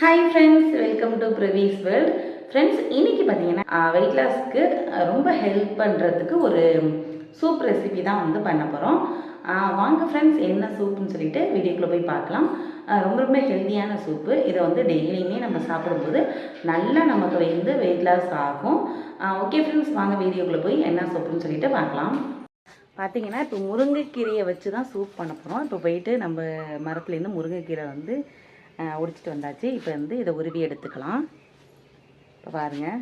Hi friends welcome to Pravee's world friends இன்னைக்கு பார்த்தீங்கன்னா wait லாஸ்க்கு ரொம்ப ஹெல்ப் பண்ணுறதுக்கு ஒரு சூப் ரெசிபி தான் வந்து பண்ண போகிறோம் வாங்க ஃப்ரெண்ட்ஸ் என்ன சூப்புன்னு சொல்லிட்டு வீடியோக்குள்ளே போய் பார்க்கலாம். ரொம்ப ரொம்ப ஹெல்த்தியான சூப்பு இதை வந்து டெய்லியுமே நம்ம சாப்பிடும்போது நல்லா நமக்கு வந்து வெயிட் லாஸ் ஆகும். ஓகே ஃப்ரெண்ட்ஸ் வாங்க வீடியோக்குள்ளே போய் என்ன சூப்புன்னு சொல்லிட்டு பார்க்கலாம். பார்த்தீங்கன்னா இப்போ முருங்கைக்கீரையை வச்சு தான் சூப் பண்ண போகிறோம் இப்போ போயிட்டு நம்ம மரத்துலேருந்து முருங்கைக்கீரை வந்து உடிச்சிட்டு வந்தாச்சு. இப்போ வந்து இதை உருவி எடுத்துக்கலாம். இப்போ பாருங்கள்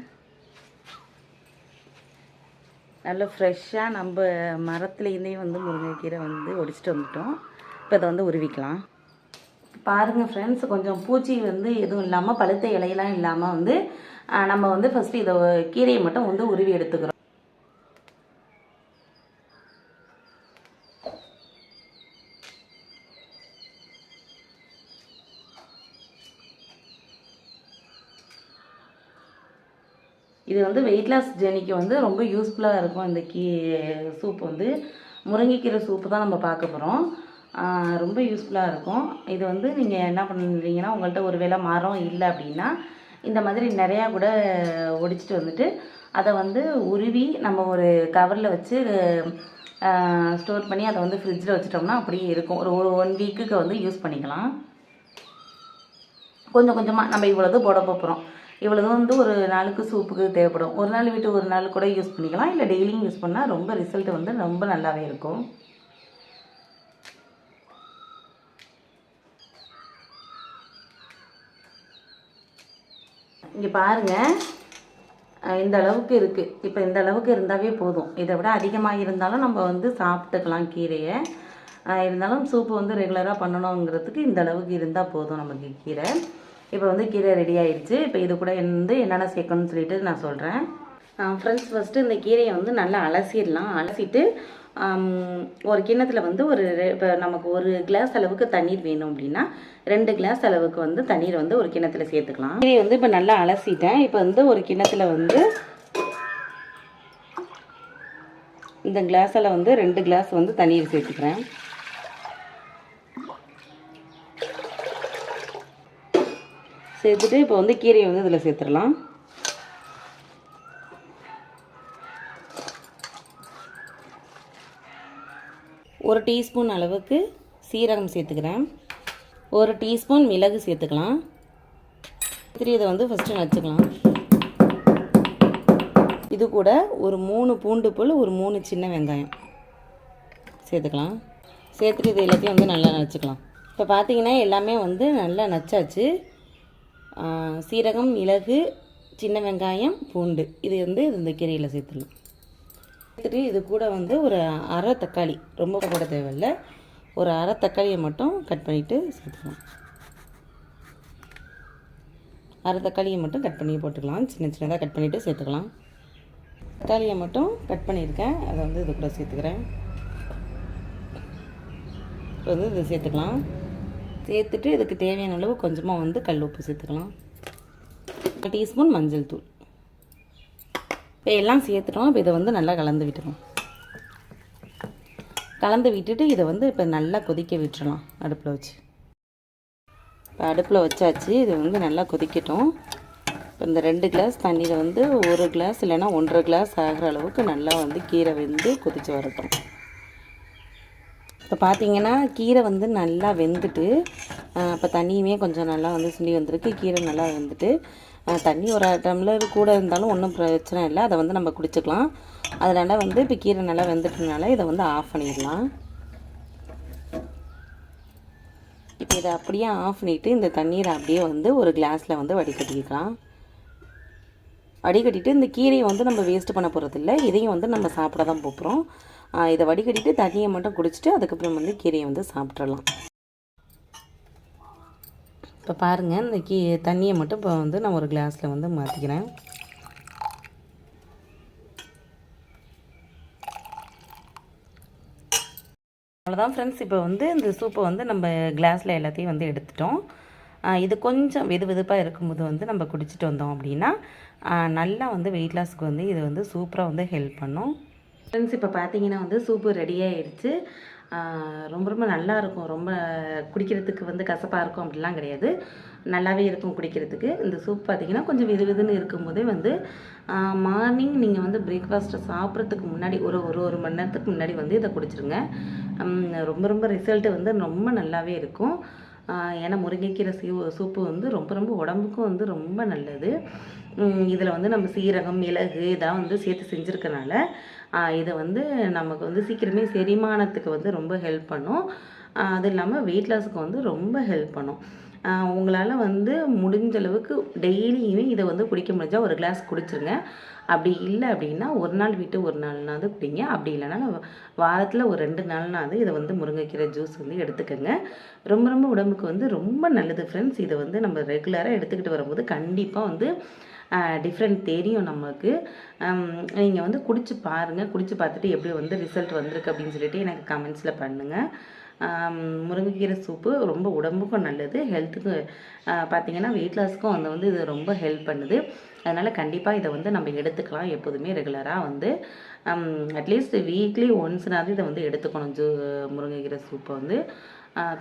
நல்ல ஃப்ரெஷ்ஷாக நம்ம மரத்துலேருந்தே வந்து முருங்கைக்கீரை வந்து ஒடிச்சிட்டு வந்துட்டோம். இப்போ இதை வந்து உருவிக்கலாம். பாருங்கள் ஃப்ரெண்ட்ஸ் கொஞ்சம் பூச்சி வந்து எதுவும் இல்லாமல் பழுத்த இலையெல்லாம் இல்லாமல் வந்து நம்ம வந்து ஃபஸ்ட்டு இதை கீரையை மட்டும் வந்து உருவி எடுத்துக்கிறோம். இது வந்து வெயிட் லாஸ் ஜெர்னிக்கு வந்து ரொம்ப யூஸ்ஃபுல்லாக இருக்கும். இந்த கீ சூப் வந்து. முருங்கைக்கீரை சூப்பு தான் நம்ம பார்க்க போகிறோம் ரொம்ப யூஸ்ஃபுல்லாக இருக்கும். இது வந்து நீங்கள் என்ன பண்ணுறீங்கன்னா உங்கள்கிட்ட ஒரு வேளை மரம் இல்லை அப்படின்னா இந்த மாதிரி நிறையா கூட ஒடிச்சிட்டு வந்துட்டு அதை வந்து உருவி நம்ம ஒரு கவரில் வச்சு ஸ்டோர் பண்ணி அதை வந்து ஃப்ரிட்ஜில் வச்சிட்டோம்னா அப்படியே இருக்கும். ஒரு ஒரு ஒன் வீக்குக்கு வந்து யூஸ் பண்ணிக்கலாம். கொஞ்சம் கொஞ்சமாக நம்ம இவ்வளோது போட போகிறோம் இவ்வளவு வந்து ஒரு நாளுக்கு சூப்புக்கு தேவைப்படும். ஒரு நாள் விட்டு ஒரு நாள் கூட யூஸ் பண்ணிக்கலாம். இல்லை டெய்லியும் யூஸ் பண்ணால் ரொம்ப ரிசல்ட் வந்து ரொம்ப நல்லாவே இருக்கும். இங்கே பாருங்கள் இந்த அளவுக்கு இருக்குது இப்போ இந்த அளவுக்கு இருந்தாவே போதும். இதை விட அதிகமாக இருந்தாலும் நம்ம வந்து சாப்பிட்டுக்கலாம் கீரையை. இருந்தாலும் சூப்பு வந்து ரெகுலராக பண்ணணுங்கிறதுக்கு இந்த அளவுக்கு இருந்தால் போதும் நமக்கு கீரை. இப்போ வந்து கீரை ரெடி ஆகிடுச்சு இப்போ இது கூட வந்து என்னென்ன சேர்க்கணும்னு சொல்லிட்டு நான் சொல்கிறேன் ஃப்ரெண்ட்ஸ் ஃபஸ்ட்டு இந்த கீரையை வந்து நல்லா அலசிடலாம். அலசிட்டு ஒரு கிண்ணத்தில் வந்து ஒரு இப்போ நமக்கு ஒரு கிளாஸ் அளவுக்கு தண்ணீர் வேணும் அப்படின்னா ரெண்டு கிளாஸ் அளவுக்கு வந்து தண்ணீர் வந்து ஒரு கிண்ணத்தில் சேர்த்துக்கலாம். கீரையை வந்து இப்போ நல்லா அலசிட்டேன். இப்போ வந்து ஒரு கிண்ணத்தில் வந்து இந்த கிளாஸில் வந்து ரெண்டு கிளாஸ் வந்து தண்ணீர் சேர்த்துக்கிறேன். சேர்த்துட்டு இப்போ வந்து கீரையை வந்து இதில் சேர்த்துடலாம். ஒரு டீஸ்பூன் அளவுக்கு சீரகம் சேர்த்துக்கிறேன். ஒரு டீஸ்பூன் மிளகு சேர்த்துக்கலாம். சரி இதை வந்து ஃபஸ்ட்டு நச்சுக்கலாம் இது கூட ஒரு மூணு பூண்டு புல் ஒரு மூணு சின்ன வெங்காயம் சேர்த்துக்கலாம். சேர்த்துட்டு இது எல்லாத்தையும் வந்து நல்லா நச்சுக்கலாம் இப்போ பார்த்தீங்கன்னா எல்லாமே வந்து நல்லா நச்சாச்சு. சீரகம் மிளகு சின்ன வெங்காயம் பூண்டு. இது வந்து இந்த கீரையில் சேர்த்துடலாம் சேர்த்துட்டு இது கூட வந்து ஒரு அரை தக்காளி. ரொம்ப கூட தேவையில்ல. ஒரு அரை தக்காளியை மட்டும் கட் பண்ணிவிட்டு சேர்த்துக்கலாம். அரை தக்காளியை மட்டும் கட் பண்ணி போட்டுக்கலாம். சின்ன சின்னதாக கட் பண்ணிவிட்டு சேர்த்துக்கலாம். தக்காளியை மட்டும் கட் பண்ணியிருக்கேன். அதை வந்து இது கூட சேர்த்துக்கிறேன். இப்போ வந்து இதை சேர்த்துக்கலாம். சேர்த்துட்டு இதுக்கு தேவையான அளவு கொஞ்சமாக வந்து கல் உப்பு சேர்த்துக்கலாம். ஒரு டீஸ்பூன் மஞ்சள் தூள். இப்போ எல்லாம் சேர்த்துட்டோம். இப்போ இதை வந்து நல்லா கலந்து விட்டுறோம். கலந்து விட்டுட்டு இதை வந்து இப்போ நல்லா கொதிக்க விட்டுறலாம் அடுப்பில் வச்சு. இப்போ அடுப்பில் வச்சாச்சு. இது வந்து நல்லா கொதிக்கட்டும். இப்போ இந்த ரெண்டு கிளாஸ் தண்ணியில் வந்து ஒரு கிளாஸ் இல்லைன்னா ஒன்றரை கிளாஸ் ஆகிற அளவுக்கு நல்லா வந்து கீரை வெந்து கொதித்து வரட்டும். இப்போ பார்த்தீங்கன்னா கீரை வந்து நல்லா வெந்துட்டு இப்போ தண்ணியுமே கொஞ்சம் நல்லா வந்து சுண்டி வந்திருக்கு. கீரை நல்லா வெந்துட்டு தண்ணி ஒரு டம்ளர் கூட இருந்தாலும் ஒன்றும் பிரச்சனை இல்லை. அதை வந்து நம்ம குடிச்சுக்கலாம். அதனால் வந்து இப்போ கீரை நல்லா வெந்துட்டனால இதை வந்து ஆஃப் பண்ணிடலாம். இப்போ இதை அப்படியே ஆஃப் பண்ணிவிட்டு இந்த தண்ணீரை அப்படியே வந்து ஒரு கிளாஸில் வந்து வடிகட்டிக்கலாம். வடிகட்டிட்டு இந்த கீரையை வந்து நம்ம வேஸ்ட் பண்ண போகிறதில்ல இதையும் வந்து நம்ம சாப்பிட தான் போகிறோம் இதை வடிகட்டிட்டு தண்ணியை மட்டும் குடிச்சிட்டு அதுக்கப்புறம் வந்து கீரையை வந்து சாப்பிட்றலாம் இப்போ பாருங்கள் இந்த கீ தண்ணியை மட்டும் இப்போ வந்து நான் ஒரு கிளாஸில் வந்து மாற்றிக்கிறேன் அவ்வளோதான் ஃப்ரெண்ட்ஸ் இப்போ வந்து இந்த சூப்பை வந்து நம்ம கிளாஸில் எல்லாத்தையும் வந்து எடுத்துட்டோம். இது கொஞ்சம் வெது வெதுப்பாக இருக்கும்போது வந்து நம்ம குடிச்சிட்டு வந்தோம் அப்படின்னா நல்லா வந்து வெயிட் லாஸ்க்கு வந்து இது வந்து சூப்பராக வந்து ஹெல்ப் பண்ணும். ஃப்ரெண்ட்ஸ் இப்போ பார்த்தீங்கன்னா வந்து சூப்பு ரெடி ஆயிடுச்சு. ரொம்ப ரொம்ப நல்லா இருக்கும். ரொம்ப குடிக்கிறதுக்கு வந்து கசப்பாக இருக்கும் அப்படிலாம் கிடையாது. நல்லாவே இருக்கும் குடிக்கிறதுக்கு. இந்த சூப் பார்த்தீங்கன்னா கொஞ்சம் வெது வெதுன்னு இருக்கும்போதே வந்து மார்னிங் நீங்கள் வந்து பிரேக்ஃபாஸ்ட்டை சாப்பிட்றதுக்கு முன்னாடி ஒரு ஒரு ஒரு மணி நேரத்துக்கு முன்னாடி வந்து இதை குடிச்சிருங்க. ரொம்ப ரொம்ப ரிசல்ட்டு வந்து ரொம்ப நல்லாவே இருக்கும். ஏன்னா முருங்கைக்கீரை சீ சூப்பு வந்து ரொம்ப ரொம்ப உடம்புக்கும் வந்து ரொம்ப நல்லது. இதில் வந்து நம்ம சீரகம் மிளகு இதெல்லாம் வந்து சேர்த்து செஞ்சுருக்கனால இதை வந்து நமக்கு வந்து சீக்கிரமே செரிமானத்துக்கு வந்து ரொம்ப ஹெல்ப் பண்ணும். அது இல்லாமல் வெயிட் லாஸுக்கு வந்து ரொம்ப ஹெல்ப் பண்ணும். உங்களால் வந்து முடிஞ்ச அளவுக்கு டெய்லியுமே இதை வந்து குடிக்க முடிஞ்சால் ஒரு கிளாஸ் குடிச்சிருங்க. அப்படி இல்லை அப்படின்னா ஒரு நாள் விட்டு ஒரு நாள்னாவது குடிங்க. அப்படி இல்லைன்னா வாரத்தில் ஒரு ரெண்டு நாள்னாவது இதை வந்து முருங்கைக்கீரை ஜூஸ் வந்து எடுத்துக்கோங்க. ரொம்ப ரொம்ப உடம்புக்கு வந்து ரொம்ப நல்லது ஃப்ரெண்ட்ஸ் இதை வந்து நம்ம ரெகுலராக எடுத்துக்கிட்டு வரும்போது கண்டிப்பாக வந்து டிஃப்ரெண்ட் தெரியும் நமக்கு. நீங்கள் வந்து குடிச்சு பாருங்கள் குடிச்சு பார்த்துட்டு எப்படி வந்து ரிசல்ட் வந்திருக்கு அப்படின்னு சொல்லிட்டு எனக்கு கமெண்ட்ஸில் பண்ணுங்கள் முருங்கைக்கீரை சூப்பு ரொம்ப உடம்புக்கும் நல்லது ஹெல்த்துக்கு பார்த்திங்கன்னா வெயிட் லாஸ்க்கும் வந்து வந்து இது ரொம்ப ஹெல்ப் பண்ணுது. அதனால் கண்டிப்பாக இதை வந்து நம்ம எடுத்துக்கலாம் எப்போதுமே ரெகுலராக வந்து. அட்லீஸ்ட் வீக்லி ஒன்ஸ்னாவது இதை வந்து எடுத்துக்கணும் ஜூ முருங்கைக்கீரை சூப்பை வந்து.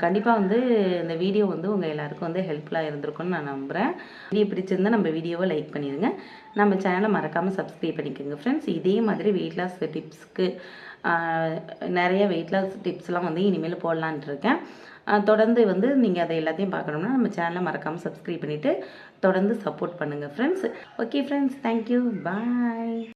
கண்டிப்பாக வந்து இந்த வீடியோ வந்து உங்கள் எல்லாருக்கும் வந்து ஹெல்ப்ஃபுல்லாக இருந்திருக்கும்னு நான் நம்புகிறேன் வீடியோ பிடிச்சிருந்தா நம்ம வீடியோவை லைக் பண்ணிடுங்க. நம்ம சேனலை மறக்காமல் சப்ஸ்கிரைப் பண்ணிக்கோங்க ஃப்ரெண்ட்ஸ் இதே மாதிரி வெயிட் லாஸ் டிப்ஸ்க்கு நிறைய வெயிட் லாஸ் டிப்ஸ்லாம் வந்து இனிமேல் போடலான்ட்டு இருக்கேன். தொடர்ந்து வந்து நீங்கள் அதை எல்லாத்தையும் பார்க்கணும்னா நம்ம சேனலை மறக்காமல் சப்ஸ்கிரைப் பண்ணிவிட்டு தொடர்ந்து சப்போர்ட் பண்ணுங்கள் friends okay friends thank you bye